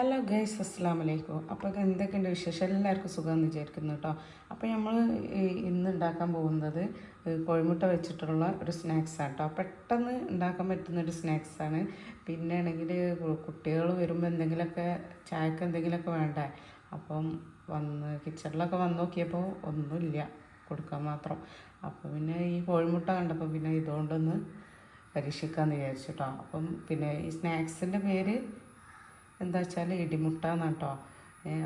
Hello guys അസ്സാം വലൈക്കും അപ്പോൾ എന്തൊക്കെയുണ്ട് വിശേഷം? എല്ലാവർക്കും സുഖമെന്ന് വിചാരിക്കുന്നു കേട്ടോ അപ്പോൾ നമ്മൾ ഇന്ന് ഉണ്ടാക്കാൻ പോകുന്നത് കോഴിമുട്ട വെച്ചിട്ടുള്ള ഒരു സ്നാക്സാണ് കേട്ടോ പെട്ടെന്ന് ഉണ്ടാക്കാൻ പറ്റുന്ന ഒരു സ്നാക്സാണ് പിന്നെ ആണെങ്കിൽ കുട്ടികൾ വരുമ്പോൾ എന്തെങ്കിലുമൊക്കെ ചായക്ക് എന്തെങ്കിലുമൊക്കെ വേണ്ടേ? അപ്പം വന്ന് കിച്ചണിലൊക്കെ വന്ന് നോക്കിയപ്പോൾ ഒന്നുമില്ല കൊടുക്കാൻ മാത്രം. അപ്പോൾ പിന്നെ ഈ കോഴിമുട്ട കണ്ടപ്പോൾ പിന്നെ ഇതുകൊണ്ടൊന്ന് പരീക്ഷിക്കാമെന്ന് വിചാരിച്ചു കേട്ടോ അപ്പം പിന്നെ ഈ സ്നാക്സിന്റെ പേര് എന്താ വെച്ചാൽ ഇടിമുട്ട എന്നാണ് കേട്ടോ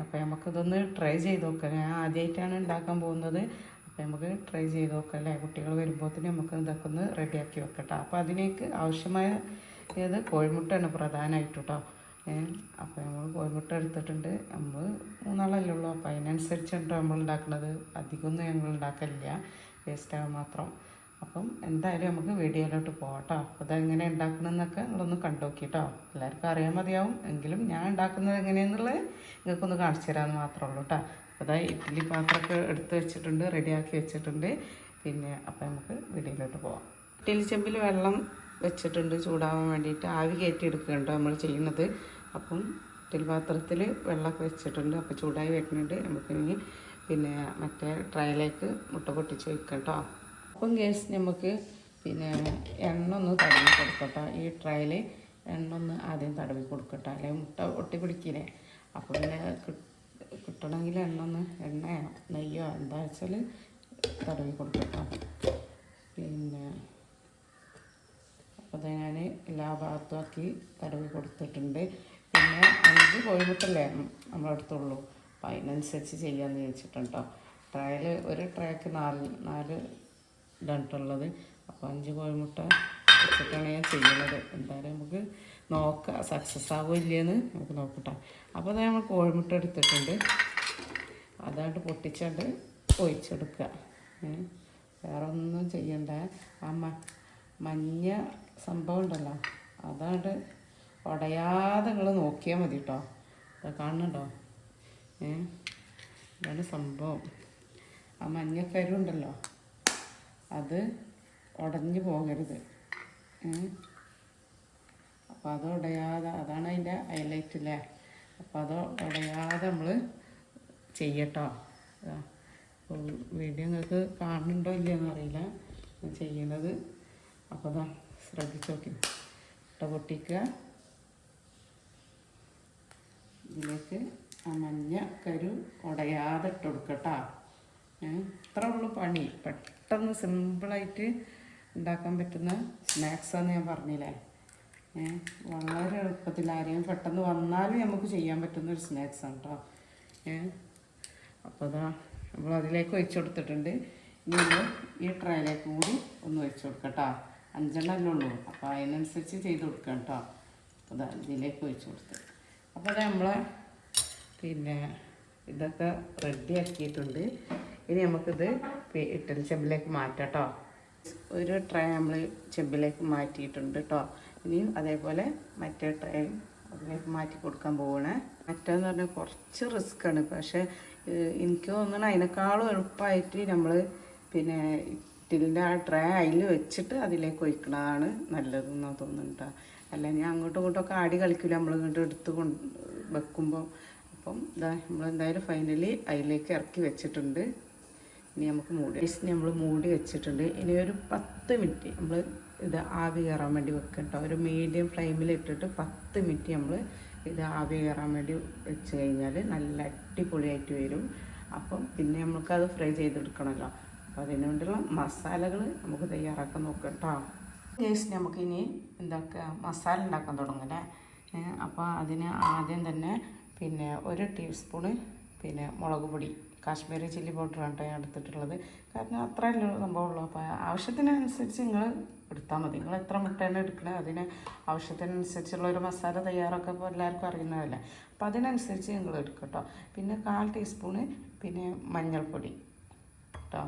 അപ്പോൾ നമുക്കിതൊന്ന് ട്രൈ ചെയ്ത് നോക്കാം ഞാൻ ആദ്യമായിട്ടാണ് ഉണ്ടാക്കാൻ പോകുന്നത്. അപ്പോൾ നമുക്ക് ട്രൈ ചെയ്ത് നോക്കാം അല്ലേ? കുട്ടികൾ വരുമ്പോഴത്തേനും നമുക്ക് ഇതൊക്കെ ഒന്ന് റെഡിയാക്കി വെക്കട്ടോ. അപ്പോൾ അതിലേക്ക് ആവശ്യമായ ഏത്? കോഴിമുട്ടയാണ് പ്രധാനമായിട്ട് കേട്ടോ അപ്പോൾ നമ്മൾ കോഴിമുട്ട എടുത്തിട്ടുണ്ട്. നമ്മൾ മൂന്നാളല്ലേ ഉള്ളൂ. അപ്പോൾ അതിനനുസരിച്ചാണ് കേട്ടോ നമ്മൾ ഉണ്ടാക്കുന്നത് അധികമൊന്നും ഞങ്ങൾ ഉണ്ടാക്കലില്ല വേസ്റ്റാകാൻ മാത്രം. അപ്പം എന്തായാലും നമുക്ക് വീഡിയോയിലോട്ട് പോകട്ടോ കേട്ടോ അപ്പോൾ അതെങ്ങനെ ഉണ്ടാക്കണമെന്നൊക്കെ നിങ്ങളൊന്ന് കണ്ടു നോക്കി എല്ലാവർക്കും അറിയാൻ മതിയാവും. എങ്കിലും ഞാൻ ഉണ്ടാക്കുന്നത് എങ്ങനെയെന്നുള്ളത് നിങ്ങൾക്കൊന്ന് കാണിച്ചു തരാമെന്ന് മാത്രമേ ഉള്ളൂ കേട്ടോ അപ്പോൾ അതായത് ഇഡ്ഡലി പാത്രമൊക്കെ എടുത്ത് വെച്ചിട്ടുണ്ട് റെഡിയാക്കി വെച്ചിട്ടുണ്ട്. പിന്നെ അപ്പോൾ നമുക്ക് വീഡിയോയിലോട്ട് പോവാം. ഇഡ്ഡലി ചെമ്പിൽ വെള്ളം വെച്ചിട്ടുണ്ട് ചൂടാവാൻ വേണ്ടിയിട്ട്. ആവി കയറ്റി എടുക്കുന്നുണ്ട് നമ്മൾ ചെയ്യുന്നത്. അപ്പം ഇഡ്ഡലി പാത്രത്തിൽ വെള്ളമൊക്കെ വെച്ചിട്ടുണ്ട്. അപ്പോൾ ചൂടായി വരുന്നുണ്ട്. നമുക്കിനി പിന്നെ മറ്റേ ട്രയലേക്ക് മുട്ട പൊട്ടിച്ച് വെക്കാം കേട്ടോ അപ്പം ഗ്യാസ് നമുക്ക് പിന്നെ എണ്ണ ഒന്ന് തടവി കൊടുക്കട്ടോ. ഈ ട്രയൽ എണ്ണ ഒന്ന് ആദ്യം തടവി കൊടുക്കട്ടോ. അല്ലെങ്കിൽ മുട്ട ഒട്ടി പിടിക്കില്ലേ? അപ്പോൾ പിന്നെ കിട്ടണമെങ്കിൽ എണ്ണ ഒന്ന് എണ്ണയോ നെയ്യോ എന്താ വെച്ചാൽ തടവി കൊടുക്കട്ടോ. പിന്നെ അപ്പോൾ അത് ഞാൻ എല്ലാ ഭാഗത്തും ആക്കി തടവി കൊടുത്തിട്ടുണ്ട്. പിന്നെ അഞ്ച് കോഴിമുട്ടല്ലേ നമ്മളെടുത്തുള്ളൂ അപ്പോൾ അതിനനുസരിച്ച് ചെയ്യാമെന്ന് ചോദിച്ചിട്ടുണ്ടോ ട്രയൽ ഒരു ട്രയക്ക് നാല് നാല് ഇതായിട്ടുള്ളത് അപ്പോൾ അഞ്ച് കോഴിമുട്ട വെച്ചിട്ടാണ് ഞാൻ ചെയ്യുന്നത്. എന്തായാലും നമുക്ക് നോക്കാം. സക്സസ് ആവുമോ ഇല്ലയെന്ന് നമുക്ക് നോക്കട്ടെ. അപ്പോൾ അത് നമ്മൾ കോഴിമുട്ട എടുത്തിട്ടുണ്ട്. അതായിട്ട് പൊട്ടിച്ചാണ്ട് ഒഴിച്ചെടുക്കുക. വേറെ ഒന്നും ചെയ്യണ്ട. ആ മഞ്ഞ സംഭവം ഉണ്ടല്ലോ. അതാണ്ട് ഉടയാതെ നിങ്ങൾ നോക്കിയാൽ മതി കേട്ടോ കാണുന്നുണ്ടോ? ഏ ഇതാണ് സംഭവം. ആ മഞ്ഞക്കരുണ്ടല്ലോ അത് ഉടഞ്ഞു പോകരുത്. അപ്പോൾ അത് ഉടയാതെ അതാണ് അതിന്റെ ഹൈലൈറ്റ് അല്ലേ അപ്പോൾ അത് ഉടയാതെ നമ്മൾ ചെയ്യട്ടോ. വീഡിയോ നിങ്ങൾക്ക് കാണുന്നുണ്ടോ ഇല്ലയെന്ന് അറിയില്ല. ചെയ്യുന്നത് അപ്പോൾ അതാ ശ്രദ്ധിച്ചു നോക്കി. മുട്ട പൊട്ടിക്കുക. ഇതിലേക്ക് ആ മഞ്ഞ കരു ഉടയാതെ ഇട്ട് കൊടുക്കട്ടോ. ഇത്ര ഉള്ളു പണി. പെട്ടെന്ന് സിമ്പിളായിട്ട് ഉണ്ടാക്കാൻ പറ്റുന്ന സ്നാക്സാന്ന് ഞാൻ പറഞ്ഞില്ലേ? ഏഹ് വളരെ എളുപ്പത്തിൽ ആരെയും പെട്ടെന്ന് വന്നാലും നമുക്ക് ചെയ്യാൻ പറ്റുന്ന ഒരു സ്നാക്സാണ് കേട്ടോ ഏഹ് അപ്പോൾ അതാ നമ്മൾ അതിലേക്ക് ഒഴിച്ചു കൊടുത്തിട്ടുണ്ട്. ഇനി ഈ ട്രേയിലേക്ക് കൂടി ഒന്ന് ഒഴിച്ചു കൊടുക്കാം കേട്ടോ അഞ്ചെണ്ണല്ലേ ഉള്ളൂ. അപ്പോൾ അതിനനുസരിച്ച് ചെയ്ത് കൊടുക്കാം കേട്ടോ അപ്പോൾ അതാ ഇതിലേക്ക് ഒഴിച്ചു കൊടുത്ത്. അപ്പോൾ അത് നമ്മളെ പിന്നെ ഇതൊക്കെ റെഡി ആക്കിയിട്ടുണ്ട്. ഇനി നമുക്കിത് ഇട്ടൽ ചെമ്പിലേക്ക് മാറ്റാം കേട്ടോ ഒരു ട്രേ നമ്മൾ ചെമ്പിലേക്ക് മാറ്റിയിട്ടുണ്ട് കേട്ടോ ഇനിയും അതേപോലെ മറ്റേ ട്രേ അതിലേക്ക് മാറ്റി കൊടുക്കാൻ പോവാണ്. മറ്റേന്ന് പറഞ്ഞാൽ കുറച്ച് റിസ്ക് ആണ്. പക്ഷേ എനിക്ക് തോന്നുന്നു അതിനേക്കാളും എളുപ്പമായിട്ട് നമ്മൾ പിന്നെ ഇട്ടിലിന്റെ ആ ട്രേ അതിൽ വെച്ചിട്ട് അതിലേക്ക് ഒഴിക്കണതാണ് നല്ലതെന്നാണ് തോന്നുന്നുണ്ട് അല്ല ഞാൻ അങ്ങോട്ടും ഇങ്ങോട്ടൊക്കെ ആടി കളിക്കില്ല നമ്മൾ ഇങ്ങോട്ട് എടുത്ത് കൊണ്ട് വെക്കുമ്പോൾ അപ്പം ഇതാ നമ്മൾ എന്തായാലും ഫൈനലി അതിലേക്ക് ഇറക്കി വെച്ചിട്ടുണ്ട്. ഇനി നമുക്ക് മൂടി ജസ്റ്റ് നമ്മൾ മൂടി വെച്ചിട്ടുണ്ട്. ഇനി ഒരു പത്ത് മിനിറ്റ് നമ്മൾ ഇത് ആവി കയറാൻ വേണ്ടി വെക്കുക കേട്ടോ ഒരു മീഡിയം ഫ്ലെയിമിൽ ഇട്ടിട്ട് പത്ത് മിനിറ്റ് നമ്മൾ ഇത് ആവി കയറാൻ വേണ്ടി വെച്ച് കഴിഞ്ഞാൽ നല്ല അടിപൊളിയായിട്ട് വരും. അപ്പം പിന്നെ നമുക്കത് ഫ്രൈ ചെയ്തെടുക്കണമല്ലോ അപ്പോൾ അതിനുവേണ്ടിയുള്ള മസാലകൾ നമുക്ക് തയ്യാറാക്കാൻ നോക്കാം കേട്ടോ ജസ്റ്റ് നമുക്കിനി എന്താക്കുക മസാല ഉണ്ടാക്കാൻ തുടങ്ങല്ലേ അപ്പോൾ അതിന് ആദ്യം തന്നെ പിന്നെ ഒരു ടീസ്പൂണ് പിന്നെ മുളക് പൊടി കാശ്മീരി ചില്ലി പൗഡറാണ് കേട്ടോ ഞാൻ എടുത്തിട്ടുള്ളത്. കാരണം അത്രയല്ലേ സംഭവമുള്ളൂ. അപ്പോൾ ആവശ്യത്തിനനുസരിച്ച് നിങ്ങൾ എടുത്താൽ മതി. നിങ്ങൾ എത്ര മുട്ടയാണ് എടുക്കണേ അതിന് ആവശ്യത്തിനനുസരിച്ചുള്ള ഒരു മസാല തയ്യാറൊക്കെ ഇപ്പോൾ എല്ലാവർക്കും അറിയുന്നതല്ലേ. അപ്പോൾ അതിനനുസരിച്ച് നിങ്ങൾ എടുക്കുക കേട്ടോ പിന്നെ കാൽ ടീസ്പൂണ് പിന്നെ മഞ്ഞൾപ്പൊടി കേട്ടോ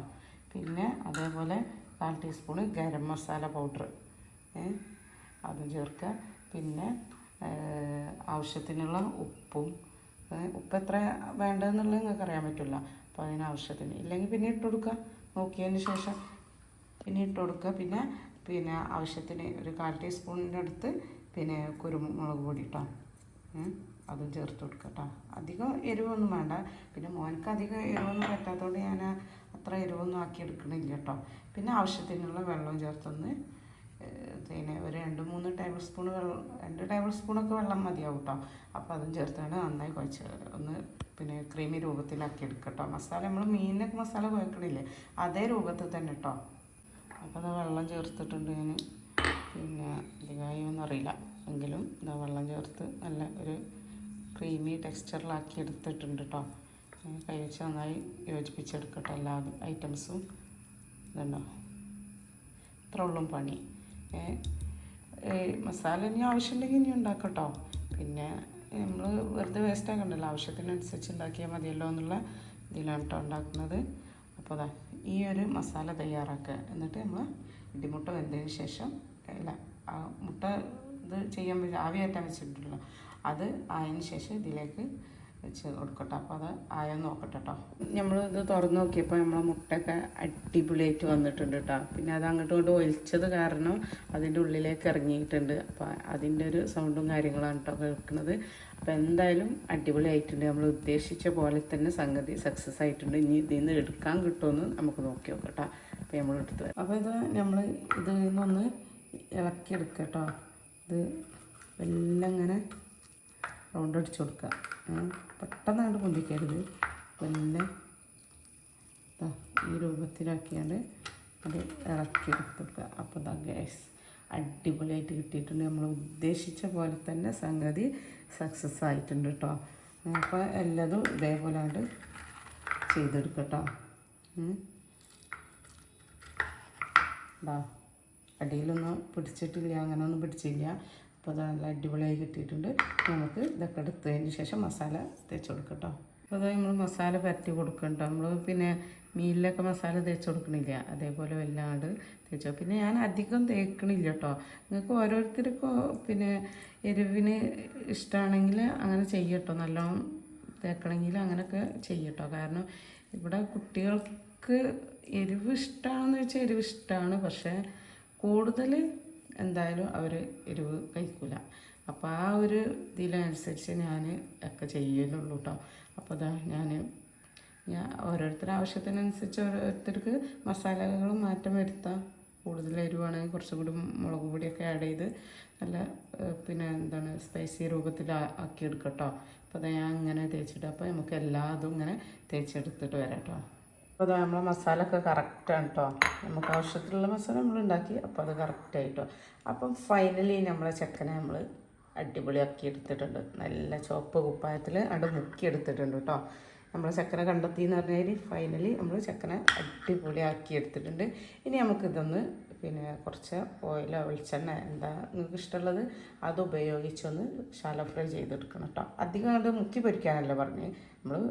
പിന്നെ അതേപോലെ കാൽ ടീസ്പൂണ് ഗരം മസാല പൗഡർ അതും ചേർക്കുക. പിന്നെ ആവശ്യത്തിനുള്ള ഉപ്പും ഉപ്പ് എത്ര വേണ്ടതെന്നുള്ളത് നിങ്ങൾക്ക് അറിയാൻ പറ്റില്ല. അപ്പോൾ അതിന് ആവശ്യത്തിന്. ഇല്ലെങ്കിൽ പിന്നെ ഇട്ട് കൊടുക്കുക നോക്കിയതിന് ശേഷം പിന്നെ ഇട്ട് കൊടുക്കുക പിന്നെ പിന്നെ ആവശ്യത്തിന് ഒരു കാൽ ടീസ്പൂണിന്റെ അടുത്ത് പിന്നെ കുരുമുളക് പൊടി ഇട്ടോ. അതും ചേർത്ത് കൊടുക്കുക കേട്ടോ. അധികം എരിവൊന്നും വേണ്ട. പിന്നെ മോനക്ക് അധികം എരിവൊന്നും പറ്റാത്തതുകൊണ്ട് ഞാൻ അത്ര എരിവൊന്നും ആക്കി എടുക്കണില്ല കേട്ടോ. പിന്നെ ആവശ്യത്തിനുള്ള വെള്ളം ചേർത്തൊന്ന് പിന്നെ ഒരു രണ്ട് മൂന്ന് ടേബിൾ സ്പൂൺ വെള്ളം രണ്ട് ടേബിൾ സ്പൂണൊക്കെ വെള്ളം മതിയാവും കേട്ടോ അപ്പോൾ അതും ചേർത്താണ് നന്നായി കുഴച്ച് ഒന്ന് പിന്നെ ക്രീമി രൂപത്തിലാക്കി എടുക്കട്ടോ. മസാല നമ്മൾ മീനിനൊക്കെ മസാല കുഴക്കണില്ലേ അതേ രൂപത്തിൽ തന്നെ കേട്ടോ അപ്പോൾ അത് വെള്ളം ചേർത്തിട്ടുണ്ട് ഞാൻ പിന്നെ അധികമായി ഒന്നും അറിയില്ല. എങ്കിലും ഇതാ വെള്ളം ചേർത്ത് നല്ല ഒരു ക്രീമി ടെക്സ്ചറിലാക്കി എടുത്തിട്ടുണ്ട് കേട്ടോ കൈ വെച്ച് നന്നായി യോജിപ്പിച്ചെടുക്കട്ടെ എല്ലാ ഐറ്റംസും. ഇതുണ്ടോ? ഇത്ര ഉള്ളും പണി. മസാല ഇനി ആവശ്യമുണ്ടെങ്കിൽ ഇനി ഉണ്ടാക്കട്ടോ. പിന്നെ നമ്മൾ വെറുതെ വേസ്റ്റ് ആക്കണ്ടല്ലോ. ആവശ്യത്തിനനുസരിച്ച് ഉണ്ടാക്കിയാൽ മതിയല്ലോ എന്നുള്ള ഇതിലാണ് കേട്ടോ ഉണ്ടാക്കുന്നത്. അപ്പോൾ അതാ ഈ ഒരു മസാല തയ്യാറാക്കുക. എന്നിട്ട് നമ്മൾ ഇടിമുട്ട വെന്തതിന് ശേഷം അല്ല ആ മുട്ട ഇത് ചെയ്യാൻ ആവിയാറ്റാൻ വെച്ചിട്ടുണ്ടല്ലോ. അത് ആയതിന് ശേഷം ഇതിലേക്ക് വെച്ച് കൊടുക്കട്ടെ. അപ്പോൾ അത് ആയോ നോക്കട്ടെ കേട്ടോ നമ്മൾ ഇത് തുറന്ന് നോക്കിയപ്പോൾ നമ്മളെ മുട്ടയൊക്കെ അടിപൊളിയായിട്ട് വന്നിട്ടുണ്ട് കേട്ടോ പിന്നെ അത് അങ്ങോട്ടും ഇങ്ങോട്ടും ഒലിച്ചത് കാരണം അതിന്റെ ഉള്ളിലേക്ക് ഇറങ്ങിയിട്ടുണ്ട്. അപ്പോൾ അതിന്റെ ഒരു സൗണ്ടും കാര്യങ്ങളാണ് കേട്ടോ കേൾക്കുന്നത് അപ്പോൾ എന്തായാലും അടിപൊളിയായിട്ടുണ്ട്. നമ്മൾ ഉദ്ദേശിച്ച പോലെ തന്നെ സംഗതി സക്സസ് ആയിട്ടുണ്ട്. ഇനി ഇതിൽ നിന്ന് എടുക്കാൻ കിട്ടുമെന്ന് നമുക്ക് നോക്കി നോക്കട്ടോ കേട്ടോ അപ്പോൾ നമ്മൾ എടുത്തത് അപ്പോൾ ഇത് നമ്മൾ ഇതിൽ നിന്നൊന്ന് എടുക്കാം കേട്ടോ ഇത് എല്ലാം ഇങ്ങനെ റൗണ്ട് അടിച്ചു കൊടുക്കുക പെട്ടെന്ന് അങ്ങോട്ട് പൊന്തിക്കരുത്. ദാ ഈ രൂപത്തിലാക്കിയാണ്ട് അത് ഇറക്കി എടുക്കുക അപ്പോൾ ഇതാ ഗ്യാസ് അടിപൊളിയായിട്ട് കിട്ടിയിട്ടുണ്ട്. നമ്മൾ ഉദ്ദേശിച്ച പോലെ തന്നെ സംഗതി സക്സസ് ആയിട്ടുണ്ട് കേട്ടോ അപ്പോൾ എല്ലാതും ഇതേപോലെ ആണ്ട് ചെയ്തെടുക്കട്ടോ ഇതാ അടിയിലൊന്നും പിടിച്ചിട്ടില്ല അങ്ങനെ ഒന്നും പിടിച്ചില്ല. അപ്പോൾ അത് നല്ല അടിപൊളിയായി കിട്ടിയിട്ടുണ്ട്. നമുക്ക് ഇതൊക്കെ എടുത്തതിന് ശേഷം മസാല തേച്ച് കൊടുക്കട്ടോ. അപ്പോൾ അത് നമ്മൾ മസാല പരത്തി കൊടുക്കണ്ട? നമ്മൾ പിന്നെ മീനിലൊക്കെ മസാല തേച്ച് കൊടുക്കണില്ല. അതേപോലെ വല്ലാണ്ട് തേച്ചോ പിന്നെ ഞാൻ അധികം തേക്കണില്ല കേട്ടോ നിങ്ങൾക്ക് ഓരോരുത്തർക്കും പിന്നെ എരിവിന് ഇഷ്ടമാണെങ്കിൽ അങ്ങനെ ചെയ്യട്ടോ. നല്ലോണം തേക്കണമെങ്കിൽ അങ്ങനെയൊക്കെ ചെയ്യട്ടോ. കാരണം ഇവിടെ കുട്ടികൾക്ക് എരിവ് ഇഷ്ടമാണെന്ന് വെച്ചാൽ എരിവ് ഇഷ്ടമാണ് പക്ഷേ കൂടുതൽ എന്തായാലും അവർ എരിവ് കഴിക്കില്ല അപ്പോൾ ആ ഒരു ഇതിനനുസരിച്ച് ഞാൻ ഒക്കെ ചെയ്യുന്നുള്ളൂ കേട്ടോ അപ്പോൾ അതാ ഞാൻ ഞാൻ ഓരോരുത്തരുടെ ആവശ്യത്തിനനുസരിച്ച് ഓരോരുത്തർക്ക് മസാലകൾ മാറ്റം വരുത്താം. കൂടുതൽ എരിവാണെങ്കിൽ കുറച്ചും കൂടി മുളക് പൊടിയൊക്കെ ആഡ് ചെയ്ത് നല്ല പിന്നെ എന്താണ് സ്പൈസി രൂപത്തിൽ ആക്കിയെടുക്കട്ടോ അപ്പോൾ അത് ഞാൻ അങ്ങനെ തേച്ചിട്ട് അപ്പോൾ നമുക്ക് എല്ലാതും ഇങ്ങനെ തേച്ചെടുത്തിട്ട് വരാം കേട്ടോ അപ്പോൾ നമ്മളെ മസാല ഒക്കെ കറക്റ്റാണ് കേട്ടോ നമുക്ക് ആവശ്യത്തിലുള്ള മസാല നമ്മൾ ഉണ്ടാക്കി അപ്പോൾ അത് കറക്റ്റായിട്ടോ അപ്പം ഫൈനലി നമ്മളെ ചക്കനെ നമ്മൾ അടിപൊളിയാക്കി എടുത്തിട്ടുണ്ട്. നല്ല ചുവപ്പ് കുപ്പായത്തിൽ അവിടെ മുക്കി എടുത്തിട്ടുണ്ട് കേട്ടോ നമ്മൾ ചക്കനെ കണ്ടെത്തി എന്ന് പറഞ്ഞാൽ ഫൈനലി നമ്മൾ ചക്കനെ അടിപൊളിയാക്കി എടുത്തിട്ടുണ്ട്. ഇനി നമുക്കിതൊന്ന് പിന്നെ കുറച്ച് ഓയിലോ വെളിച്ചെണ്ണ എന്താ നിങ്ങൾക്ക് ഇഷ്ടമുള്ളത് അത് ഉപയോഗിച്ചൊന്ന് ശാല ഫ്രൈ ചെയ്തെടുക്കണം കേട്ടോ അധികം അത് മുക്കി പൊരിക്കാനല്ല പറഞ്ഞ്. നമ്മൾ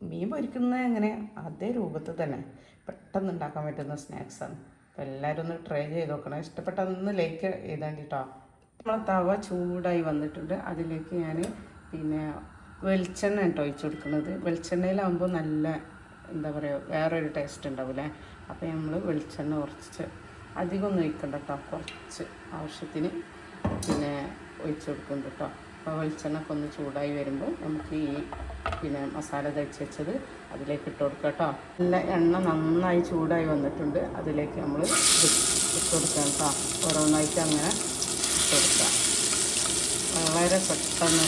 മീൻ പൊരിക്കുന്നത് എങ്ങനെ? അതേ രൂപത്തിൽ തന്നെ. പെട്ടെന്ന് ഉണ്ടാക്കാൻ പറ്റുന്ന സ്നാക്സാണ് അപ്പോൾ എല്ലാവരും ഒന്ന് ട്രൈ ചെയ്ത് നോക്കണം. ഇഷ്ടപ്പെട്ടതൊന്ന് ലൈക്ക് ചെയ്താണ്ടി കേട്ടോ നമ്മളെ തവ ചൂടായി വന്നിട്ടുണ്ട്. അതിലേക്ക് ഞാൻ പിന്നെ വെളിച്ചെണ്ണ കേട്ടോ ഒഴിച്ചു കൊടുക്കുന്നത്. വെളിച്ചെണ്ണയിലാകുമ്പോൾ നല്ല എന്താ പറയുക വേറൊരു ടേസ്റ്റ് ഉണ്ടാവില്ലേ? അപ്പോൾ നമ്മൾ വെളിച്ചെണ്ണ കുറച്ച് അധികം ഒന്നും ഒഴിക്കണ്ട കേട്ടോ കുറച്ച് ആവശ്യത്തിന് പിന്നെ ഒഴിച്ചു കൊടുക്കുന്നുണ്ട് കേട്ടോ അപ്പോൾ വെളിച്ചെണ്ണ ഒക്കെ ഒന്ന് ചൂടായി വരുമ്പോൾ നമുക്ക് ഈ പിന്നെ മസാല തയ്ച്ച് വെച്ചത് അതിലേക്ക് ഇട്ട് കൊടുക്കാം കേട്ടോ നല്ല എണ്ണ നന്നായി ചൂടായി വന്നിട്ടുണ്ട്. അതിലേക്ക് നമ്മൾ ഇട്ട് കൊടുക്കാം കേട്ടോ ഓരോന്നായിട്ട് അങ്ങനെ ഇട്ട് കൊടുക്കാം. വളരെ പെട്ടെന്ന്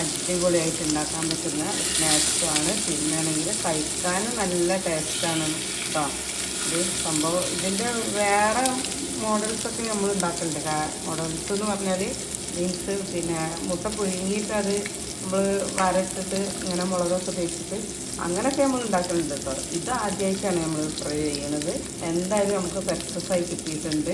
അടിപൊളിയായിട്ട് ഉണ്ടാക്കാൻ പറ്റുന്ന സ്നാക്സുമാണ് പിന്നാണെങ്കിൽ കഴിക്കാനും നല്ല ടേസ്റ്റാണ് കേട്ടോ ഇത് സംഭവം ഇതിന്റെ വേറെ മോഡൽസൊക്കെ നമ്മൾ ഉണ്ടാക്കുന്നുണ്ട് മോഡൽസ് എന്ന് പറഞ്ഞാൽ മീൻസ് പിന്നെ മുട്ട പുഴുങ്ങിയിട്ട് അത് നമ്മൾ വരട്ടിട്ട് ഇങ്ങനെ മുളകൊക്കെ തേച്ചിട്ട് അങ്ങനെയൊക്കെ നമ്മൾ ഉണ്ടാക്കുന്നുണ്ട് കേട്ടോ. ഇത് ആദ്യമായിട്ടാണ് നമ്മൾ ട്രൈ ചെയ്യുന്നത് എന്തായാലും നമുക്ക് സക്സസ് ആയി കിട്ടിയിട്ടുണ്ട്.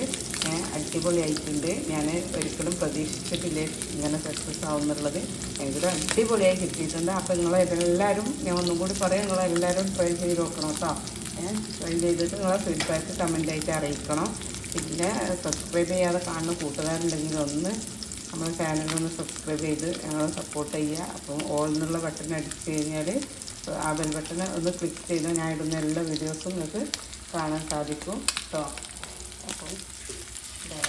അടിപൊളിയായിട്ടുണ്ട്. ഞാൻ ഒരിക്കലും പ്രതീക്ഷിച്ചിട്ടില്ല ഇങ്ങനെ സക്സസ് ആവുന്നുള്ളത്. എങ്കിലും അടിപൊളിയായി കിട്ടിയിട്ടുണ്ട്. അപ്പോൾ നിങ്ങളെല്ലാവരും ഞാൻ ഒന്നും കൂടി പറയാം നിങ്ങളെല്ലാവരും ട്രൈ ചെയ്ത് നോക്കണം കേട്ടോ. ട്രൈ ചെയ്തിട്ട് നിങ്ങളെ ഫീഡ്ബാക്ക് കമന്റായിട്ട് അറിയിക്കണം. പിന്നെ സബ്സ്ക്രൈബ് ചെയ്യാതെ കാണുന്ന കൂട്ടുകാരുണ്ടെങ്കിൽ ഒന്ന് നമ്മുടെ ചാനലൊന്ന് സബ്സ്ക്രൈബ് ചെയ്ത് ഞങ്ങളെ സപ്പോർട്ട് ചെയ്യുക. അപ്പം ഓൾ എന്നുള്ള ബട്ടൺ അടിച്ച് കഴിഞ്ഞാൽ ആ ബെൽ ബട്ടൺ ഒന്ന് ക്ലിക്ക് ചെയ്താൽ ഞാൻ ഇടുന്ന എല്ലാ വീഡിയോസും നിങ്ങൾക്ക് കാണാൻ സാധിക്കും കേട്ടോ അപ്പം ഇതാ.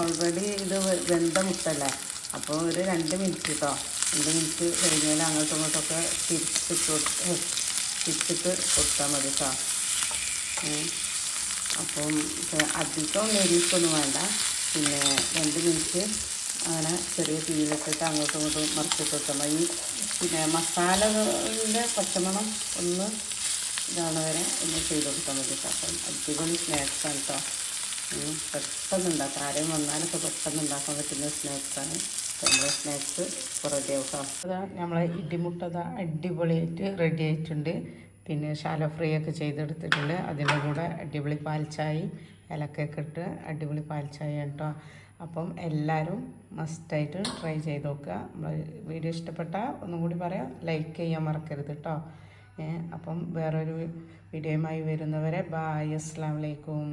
ഓൾറെഡി ഇത് വെന്ത മുട്ടല്ലേ? അപ്പോൾ ഒരു രണ്ട് മിനിറ്റ് കേട്ടോ രണ്ട് മിനിറ്റ് കഴിഞ്ഞാൽ അങ്ങോട്ടും ഇങ്ങോട്ടൊക്കെ തിരിച്ചിട്ട് തിരിച്ചിട്ട് കൊടുത്താൽ മതി കേട്ടോ. അപ്പം അധികം നെരിക്കൊന്നും വേണ്ട. പിന്നെ രണ്ട് മിനിറ്റ് അങ്ങനെ ചെറിയ തീയിലിട്ടിട്ട് അങ്ങോട്ടും ഇങ്ങോട്ടും മറിച്ചിട്ട് വെക്കണം മതി പിന്നെ മസാലകളുടെ പച്ചമണം ഒന്ന് ഇതാണ് വരെ ഒന്ന് ചെയ്ത് മതി കേട്ടോ. അപ്പം അടിപൊളി സ്നാക്സാണ് കേട്ടോ. പെട്ടെന്ന് ഉണ്ടാക്കാം. ആരെയും വന്നാലൊക്കെ പെട്ടെന്ന് ഉണ്ടാക്കാൻ പറ്റുന്ന സ്നാക്സാണ് നമ്മുടെ സ്നാക്സ് റെഡി കേട്ടോ. അതാ നമ്മളെ ഇടിമുട്ടത അടിപൊളിയായിട്ട് റെഡി ആയിട്ടുണ്ട്. പിന്നെ ഷാലോ ഫ്രൈ ഒക്കെ ചെയ്തെടുത്തിട്ടുണ്ട്. അതിന്റെ കൂടെ അടിപൊളി പാൽച്ചായ ഇലക്കൊക്കെ ഇട്ട് അടിപൊളി പാൽച്ചായ കേട്ടോ അപ്പം എല്ലാവരും മസ്റ്റായിട്ട് ട്രൈ ചെയ്ത് നോക്കുക. വീഡിയോ ഇഷ്ടപ്പെട്ടാൽ ഒന്നും കൂടി പറയാം. ലൈക്ക് ചെയ്യാൻ മറക്കരുത് കേട്ടോ അപ്പം വേറൊരു വീഡിയോയുമായി വരുന്നവരെ ബായ് അസ്സാം വലൈക്കും